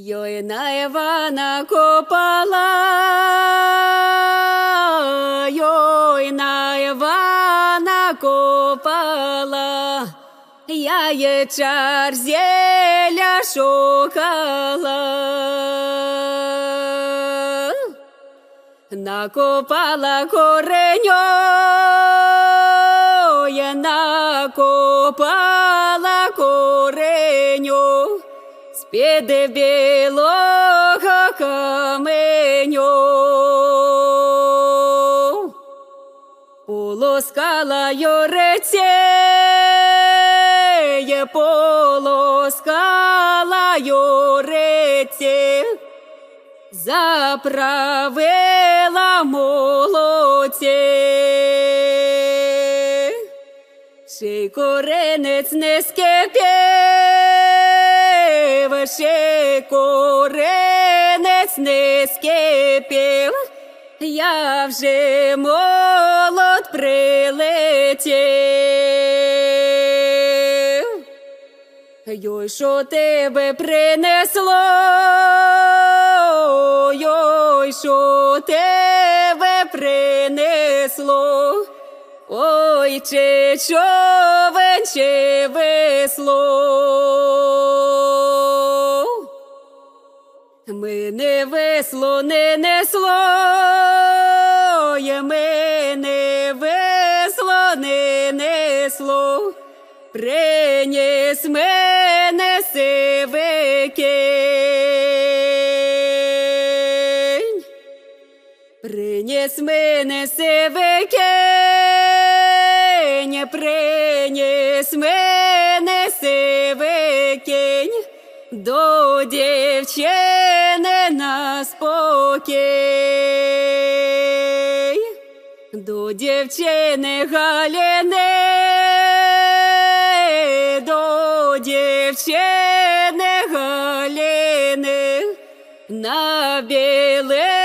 Йой на Івана копала, йой на Івана копала, я є чар зєля шукала. Накопала кореньо, я накопала з-під білого каменю. Полоскала йореце, є полоскала йореце, заправила молоце. Ще коренець не скипів, ще коренець не скипів, я вже молод прилетів. Йой, що тебе принесло, йой, що тебе принесло, ой, чи човен, чи весло. Мене весло не несло, є мене весло не несло, приніс мене сивикень. Приніс мене сивикень, приніс мене сивикень, до дівчини на спокій, до дівчини Галини, до дівчини Галини на біле